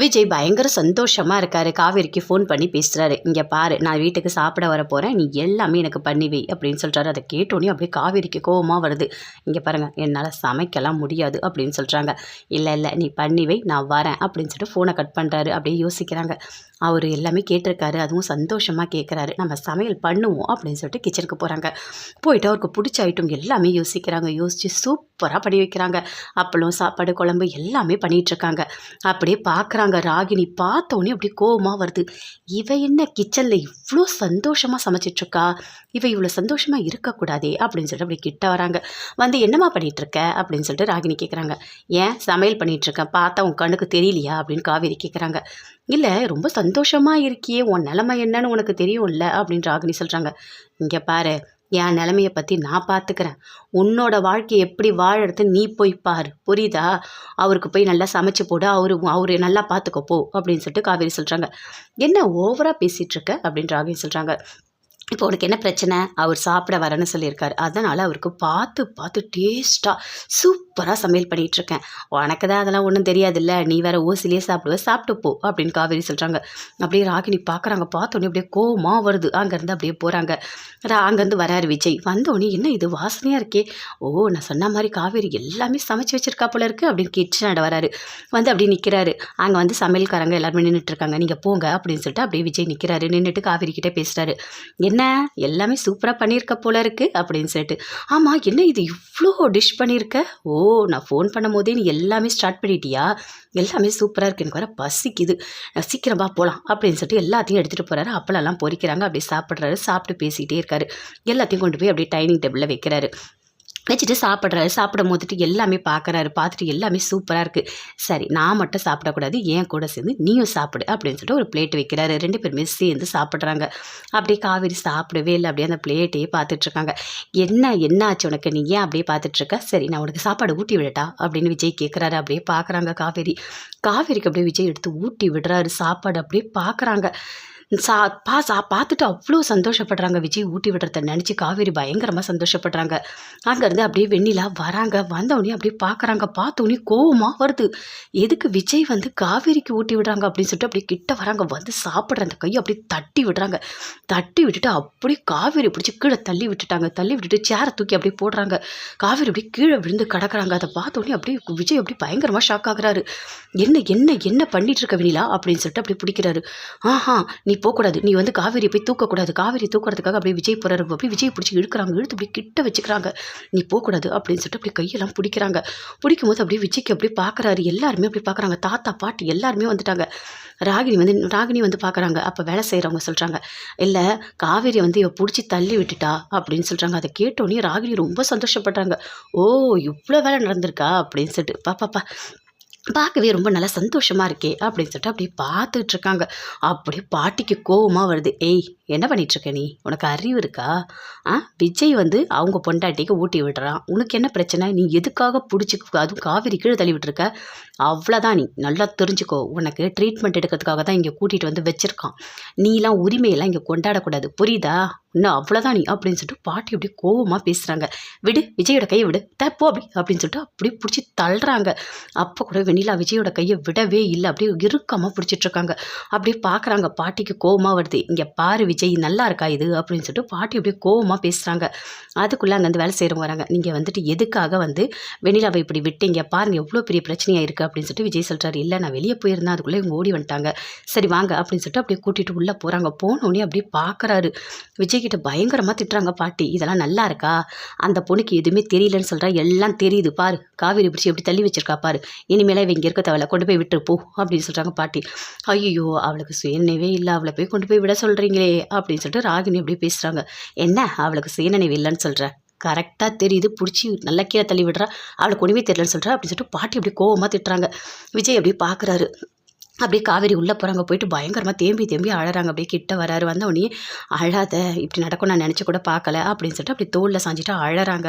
விஜய் பயங்கர சந்தோஷமாக இருக்காரு. காவேரிக்கு ஃபோன் பண்ணி பேசுகிறாரு இங்கே பாரு நான் வீட்டுக்கு சாப்பிட வர போகிறேன் நீ எல்லாமே எனக்கு பண்ணி வை அப்படின்னு சொல்கிறாரு அதை கேட்டோன்னே அப்படியே காவேரிக்கு கோபமாக வருது. இங்கே பாருங்கள் என்னால் சமைக்கலாம் முடியாது அப்படின்னு சொல்கிறாங்க இல்லை இல்லை நீ பண்ணி வை நான் வரேன் அப்படின்னு சொல்லிட்டு ஃபோனை கட் பண்ணுறாரு அப்படியே யோசிக்கிறாங்க. அவர் எல்லாமே கேட்டிருக்காரு அதுவும் சந்தோஷமாக கேட்குறாரு நம்ம சமையல் பண்ணுவோம் அப்படின்னு சொல்லிட்டு கிச்சனுக்கு போகிறாங்க போயிட்டு அவருக்கு பிடிச்ச ஐட்டம் எல்லாமே யோசிக்கிறாங்க. யோசித்து சூப்பராக பண்ணி வைக்கிறாங்க. அப்பளம் சாப்பாடு குழம்பு எல்லாமே பண்ணிகிட்ருக்காங்க அப்படியே பார்க்குறாங்க ராகினி பார்த்தோன்னே அப்படியே கோபமாக வருது. இவ என்ன கிச்சனில் இவ்வளோ சந்தோஷமாக சமைச்சிட்ருக்கா இவ இவ்வளோ சந்தோஷமாக இருக்கக்கூடாதே அப்படின்னு சொல்லிட்டு அப்படி கிட்ட வராங்க. வந்து என்னம்மா பண்ணிகிட்ருக்க அப்படின்னு சொல்லிட்டு ராகினி கேட்குறாங்க ஏன்? சமையல் பண்ணிகிட்ருக்கேன் பார்த்தா உன் கண்ணுக்கு தெரியலையா? அப்படின்னு காவேரி கேட்குறாங்க இல்லை ரொம்ப சந்தோஷமாக இருக்கியே. உன் நிலமை என்னன்னு உனக்கு தெரியும்ல? அப்படின்னு ராகினி சொல்கிறாங்க இங்கே பாரு. என் நிலமையை பற்றி நான் பார்த்துக்கிறேன் உன்னோட வாழ்க்கையை எப்படி வாழறது நீ போய் பாரு. புரியுதா? அவருக்கு போய் நல்லா சமைச்சு போடு. அவரு அவரை நல்லா பார்த்துக்கோ போ. அப்படின்னு சொல்லிட்டு காவேரி சொல்கிறாங்க என்ன ஓவராக பேசிகிட்டு இருக்க அப்படின்னு ராகினி சொல்கிறாங்க இப்போ உனக்கு என்ன பிரச்சனை? அவர் சாப்பிட வரேன்னு சொல்லியிருக்காரு. அதனால் அவருக்கு பார்த்து பார்த்து டேஸ்ட்டாக சூப்பராக சமையல் பண்ணிகிட்ருக்கேன். உனக்கு தான் அதெல்லாம் ஒன்றும் தெரியாதுல்ல. நீ வேறு ஓசிலேயே சாப்பிடுவ சாப்பிட்டு போ அப்படின்னு காவேரி சொல்கிறாங்க அப்படியே ராகினி பார்க்குறாங்க பார்த்தோன்னே அப்படியே கோவமாக வருது. அங்கேருந்து அப்படியே போகிறாங்க அங்கேருந்து வராரு விஜய். வந்தோடனே என்ன இது வாசனையாக இருக்கே. ஓ நான் சொன்ன மாதிரி காவேரி எல்லாமே சமைச்சு வச்சுருக்கா போல இருக்கு அப்படின்னு கிச்சனோட வராரு. வந்து அப்படியே நிற்கிறாரு அங்கே வந்து சமையல்காரங்க எல்லாருமே நின்றுட்டு இருக்காங்க நீங்கள் போங்க அப்படின்னு சொல்லிட்டு அப்படியே விஜய் நிற்கிறாரு நின்றுட்டு காவேரி கிட்டே பேசுகிறாரு என்ன? எல்லாமே சூப்பராக பண்ணியிருக்க போல இருக்கு அப்படின்னு சொல்லிட்டு. ஆமாம் என்ன இது இவ்வளோ டிஷ் பண்ணியிருக்க ஓ நான் ஃபோன் பண்ணும் போதே நீ எல்லாமே ஸ்டார்ட் பண்ணிட்டியா? எல்லாமே சூப்பராக இருக்குது எனக்கு வர பசிக்குது. நான் போகலாம் அப்படின்னு சொல்லிட்டு எல்லாத்தையும் எடுத்துகிட்டு போகிறாரு அப்பளம்லாம் பொறிக்கிறாங்க. அப்படியே சாப்பிட்றாரு. சாப்பிட்டு பேசிகிட்டே இருக்காரு. எல்லாத்தையும் கொண்டு போய் அப்படியே டைனிங் டேபிளில் வைக்கிறாரு. வச்சுட்டு சாப்பிட்றாரு. சாப்பிடும் போதுட்டு எல்லாமே பார்க்குறாரு பார்த்துட்டு எல்லாமே சூப்பராக இருக்குது சரி நான் மட்டும் சாப்பிடக்கூடாது. என் கூட சேர்ந்து நீயும் சாப்பிடு அப்படின்னு சொல்லிட்டு ஒரு பிளேட் வைக்கிறாரு. ரெண்டு பேருமே சேர்ந்து சாப்பிட்றாங்க. அப்படியே காவேரி சாப்பிடவே இல்லை. அப்படியே அந்த பிளேட்டையே பார்த்துட்ருக்காங்க என்ன என்ன ஆச்சு உனக்கு? நீ ஏன் அப்படியே பார்த்துட்ருக்க சரி நான் உனக்கு சாப்பாடு ஊட்டி விடட்டா? அப்படின்னு விஜய் கேட்குறாரு அப்படியே பார்க்குறாங்க காவேரி. காவேரிக்கு அப்படியே விஜய் எடுத்து ஊட்டி விடுறாரு. சாப்பாடு அப்படியே பார்க்குறாங்க சா பா சா பார்த்துட்டு அவ்வளோ சந்தோஷப்படுறாங்க. விஜய் ஊட்டி விடுறத நினச்சி காவேரி பயங்கரமாக சந்தோஷப்படுறாங்க. அங்கேருந்து அப்படியே வெண்ணிலா வராங்க. வந்தவொடனே அப்படியே பார்க்குறாங்க. பார்த்தோன்னே கோவமாக வருது. எதுக்கு விஜய் வந்து காவேரிக்கு ஊட்டி விடுறாங்க? அப்படின்னு சொல்லிட்டு அப்படியே கிட்ட வராங்க. வந்து சாப்பிட்ற அந்த கையை அப்படியே தட்டி விடுறாங்க. தட்டி விட்டுட்டு அப்படியே காவேரி பிடிச்சி கீழே தள்ளி விட்டுட்டாங்க. தள்ளி விட்டுட்டு சேரை தூக்கி அப்படியே போடுறாங்க. காவேரி அப்படியே கீழே விழுந்து கிடக்குறாங்க. அதை பார்த்தோன்னே அப்படியே விஜய் அப்படியே பயங்கரமாக ஷாக் ஆகுறாரு. என்ன என்ன என்ன பண்ணிட்டு இருக்க வெண்ணிலா? அப்படின்னு சொல்லிட்டு அப்படி பிடிக்கிறாரு. ஆஹா நீ போகக்கூடாது. நீ வந்து காவேரியை போய் தூக்கக்கூடாது. காவேரி தூக்குறதுக்காக அப்படியே விஜய் போகிறாரு அப்படியே விஜய் பிடிச்சி இழுக்கிறாங்க. இழுத்து அப்படி கிட்ட வச்சுக்கிறாங்க. நீ போகக்கூடாது அப்படின்னு சொல்லிட்டு அப்படி கையெல்லாம் பிடிக்கிறாங்க. பிடிக்கும் போது அப்படியே விஜய்க்கு அப்படியே பார்க்குறாரு எல்லாருமே அப்படி பார்க்குறாங்க தாத்தா பாட்டி எல்லாருமே வந்துட்டாங்க. ராகினி வந்து ராகினி வந்து பார்க்குறாங்க அப்போ வேலை செய்கிறவங்க சொல்கிறாங்க இல்லை காவேரி வந்து இவ பிடிச்சி தள்ளி விட்டுட்டா? அப்படின்னு சொல்கிறாங்க அதை கேட்டோடனே ராகினி ரொம்ப சந்தோஷப்படுறாங்க. ஓ இவ்வளோ வேலை நடந்திருக்கா? அப்படின்னு சொல்லிட்டு பாப்பாப்பா பார்க்கவே ரொம்ப நல்லா சந்தோஷமாக இருக்கே அப்படின்னு சொல்லிட்டு அப்படியே பார்த்துட்டு இருக்காங்க அப்படியே பாட்டிக்கு கோவமாக வருது. ஏய் என்ன பண்ணிகிட்ருக்க நீ? உனக்கு அறிவு இருக்கா? ஆ விஜய் வந்து அவங்க பொண்டாட்டிக்கு ஊட்டி விடுறான். உனக்கு என்ன பிரச்சனை? நீ எதுக்காக பிடிச்சி அதுவும் காவிரி கீழே தள்ளி விட்டுருக்க? அவ்வளோதான் நீ. நல்லா தெரிஞ்சுக்கோ. உனக்கு ட்ரீட்மெண்ட் எடுக்கிறதுக்காக தான் இங்கே கூட்டிகிட்டு வந்து வச்சுருக்கான். நீலாம் உரிமையெல்லாம் இங்கே கொண்டாடக்கூடாது. புரியுதா? இன்னும் அவ்வளோதான் நீ அப்படின்னு சொல்லிட்டு பாட்டி அப்படியே கோவமாக பேசுகிறாங்க விடு விஜயோட கையை விடு. தப்போ அப்படி அப்படின்னு சொல்லிட்டு அப்படி பிடிச்சி தள்ளுறாங்க. அப்போ கூட வெண்ணிலா விஜயோட கையை விடவே இல்லை. அப்படியே இறுக்கமாக பிடிச்சிட்ருக்காங்க அப்படியே பார்க்குறாங்க பாட்டிக்கு கோவமாக வருது. இங்கே பாரு விஜய் நல்லா இருக்கா இது? அப்படின்னு சொல்லிட்டு பாட்டி அப்படியே கோவமாக பேசுகிறாங்க அதுக்குள்ளே அங்கேருந்து வேலை செய்கிறவங்க வராங்க. நீங்கள் வந்துட்டு எதுக்காக வந்து வெண்ணிலாவை இப்படி விட்டீங்க? பாருங்கள் எவ்வளோ பெரிய பிரச்சனையாக இருக்குது அப்படின்னு சொல்லிட்டு விஜய் சொல்கிறாரு இல்லை நான் வெளியே போயிருந்தேன். அதுக்குள்ளே இவங்க ஓடி வந்துட்டாங்க. சரி வாங்க அப்படின்னு சொல்லிட்டு அப்படியே கூட்டிகிட்டு உள்ளே போகிறாங்க போனோடனே அப்படியே பார்க்குறாரு விஜய் கிட்ட பயங்கரமாக திட்டுறாங்க பாட்டி. இதெல்லாம் நல்லா இருக்கா? அந்த பொண்ணுக்கு எதுவுமே தெரியலன்னு சொல்கிறா எல்லாம் தெரியுது. பாரு காவிரி பிடிச்சி எப்படி தள்ளி வச்சிருக்கா பாரு. இனிமேலே இவங்க இங்கே இருக்க தேவையில்ல கொண்டு போய் விட்டு போ அப்படின்னு சொல்கிறாங்க பாட்டி. ஐயோ அவளுக்கு சுயநினைவே இல்லை. அவளை போய் கொண்டு போய் விட சொல்கிறீங்களே அப்படின்னு சொல்லிட்டு ராகினி அப்படியே பேசுகிறாங்க என்ன? அவளுக்கு சுயநினைவு இல்லைன்னு சொல்கிற கரெக்டாக தெரியுது பிடிச்சி நல்லா கீழே தள்ளி விடுறா. அவளுக்கு ஒன்றுமே தெரியலன்னு சொல்கிறா அப்படின்னு சொல்லிட்டு பாட்டி அப்படியே கோவமாக திட்டுறாங்க. விஜய் அப்படியே பார்க்குறாரு அப்படியே காவேரி உள்ளே போகிறாங்க போயிட்டு பயங்கரமாக தேம்பி தேம்பி அழறாங்க. அப்படியே கிட்ட வராரு. வந்தவொடனே அழாத இப்படி நடக்கும் நான் நினச்சி கூட பார்க்கல. அப்படின்னு சொல்லிட்டு அப்படி தோளில் சாஞ்சிட்டு அழறாங்க.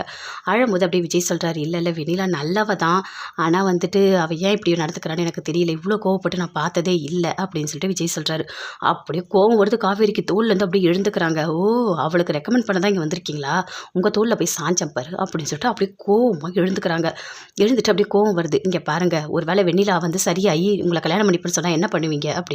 அழும்போது அப்படியே விஜய் சொல்கிறாரு இல்லை இல்லை வெண்ணிலா நல்லவ தான். ஆனால் வந்துட்டு அவள் ஏன் இப்படி நடத்துக்கிறான்னு எனக்கு தெரியல. இவ்வளோ கோவப்பட்டு நான் பார்த்ததே இல்லை. அப்படின்னு சொல்லிட்டு விஜய் சொல்கிறாரு அப்படியே கோவம் வருது. காவேரிக்கு தோல்லேருந்து அப்படியே எழுந்துக்கிறாங்க. ஓ அவளுக்கு ரெக்கமெண்ட் பண்ண தான் இங்கே வந்திருக்கீங்களா? உங்கள் தோளில் போய் சாஞ்சம் பாரு. அப்படின்னு சொல்லிட்டு அப்படியே கோவமாக எழுந்துக்கிறாங்க. எழுந்துட்டு அப்படியே கோவம் வருது. இங்கே பாருங்கள் ஒரு வேளை வெண்ணிலா வந்து சரியாகி உங்களை கல்யாணம் பண்ணி சொன்னால் என்ன பண்ணுவீங்க அப்படின்னு